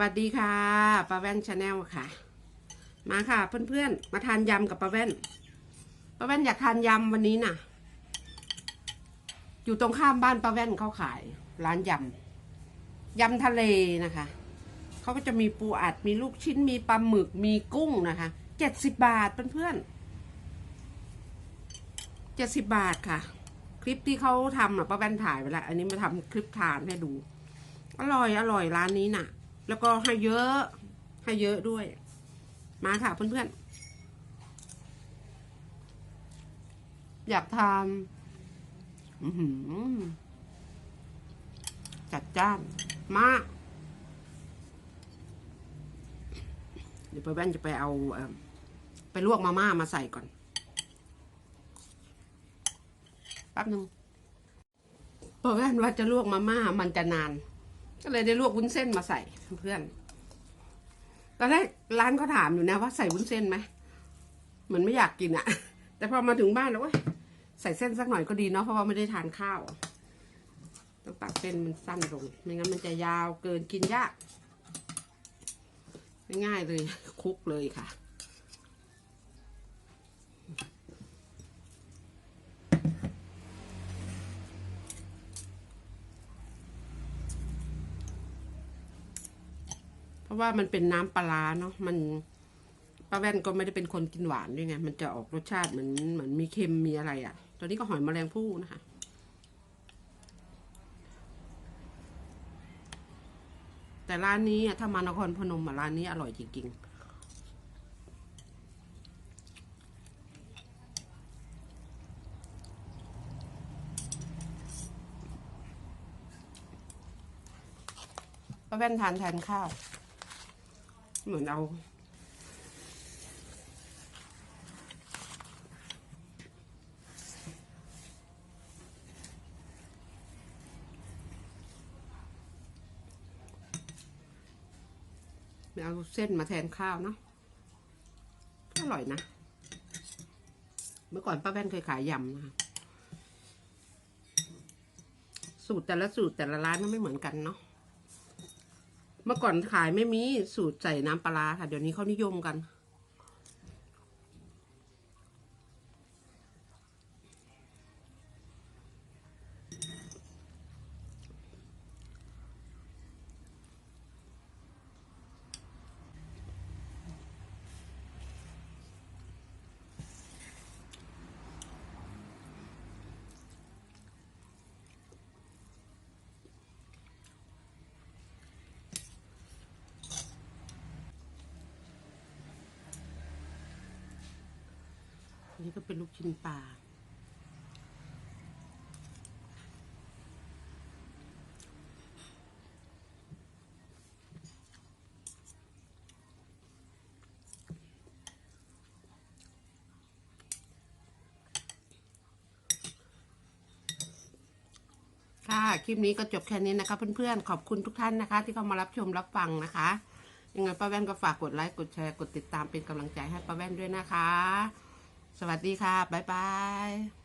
วัสดีค่ะป้าแว่นชาแนลค่ะ มาค่ะ เพื่อนๆ มาทานยำกับป้าแว่นป้าแว่นอยากทานยำวันนี้น่ะ อยู่ตรงข้ามบ้านป้าแว่นเขาขาย ร้านยำยำทะเลนะคะเขาก็จะมีปูอัดมีลูกชิ้นมีปลาหมึกมีกุ้งนะคะเจ็ดสิบบาทเพื่อนๆเจ็ดสิบบาทค่ะ คลิปที่เขาทำอะป้าแว่นถ่ายไปแล้วอันนี้มาทำคลิปทานให้ดู อร่อยอร่อยร้านนี้น่ะ แล้วก็ให้เยอะให้เยอะด้วย มาค่ะเพื่อนๆ อยากทานจัดจ้านมาก เดี๋ยวไปแว่นจะไปเอาไปลวกมาม่ามาใส่ก่อนแป๊บนึงเพราะแว่นว่าจะลวกมาม่ามันจะนาน ก็เลยได้ลวกวุ้นเส้นมาใส่เพื่อนตอนแรกร้านเขาถามอยู่นะว่าใส่วุ้นเส้นไหมเหมือนไม่อยากกินอะแต่พอมาถึงบ้านแล้วว่าใส่เส้นสักหน่อยก็ดีเนาะเพราะว่าไม่ได้ทานข้าวต้องตัดเส้นมันสั้นลงไม่งั้นมันจะยาวเกินกินยากง่ายเลยคลุกเลยค่ะ ราะว่ามันเป็นน้ำปลาเนาะมันป้าแว่นก็ไม่ได้เป็นคนกินหวานด้วยไง มันจะออกรสชาติเหมือนเหมือนมีเค็มมีอะไรอะ่ะ ตอนนี้ก็หอยแมลงภู่นะคะ แต่ร้านนี้อะถ้ามานครพนมร้านนี้อร่อยจริงๆป้าแว่นทานแทนข้าว เหมือนเอาเอาเส้นมาแทนข้าวเนาะอร่อยนะ เมื่อก่อนป้าแว่นเคยขายยำนะคะสูตรแต่ละสูตรแต่ละร้านมันไม่เหมือนกันเนาะ เมื่อก่อนขายไม่มีสูตรใส่น้ำปลาร้าค่ะ เดี๋ยวนี้เขานิยมกัน อันนี้ก็เป็นลูกชิ้นปลาค่ะ คลิปนี้ก็จบแค่นี้นะคะ เพื่อนๆ ขอบคุณทุกท่านนะคะ ที่เข้ามารับชมรับฟังนะคะ ยังไงป้าแว่นก็ฝากกดไลค์ กดแชร์ กดติดตามเป็นกำลังใจให้ป้าแว่นด้วยนะคะ สวัสดีค่ะ บ๊ายบาย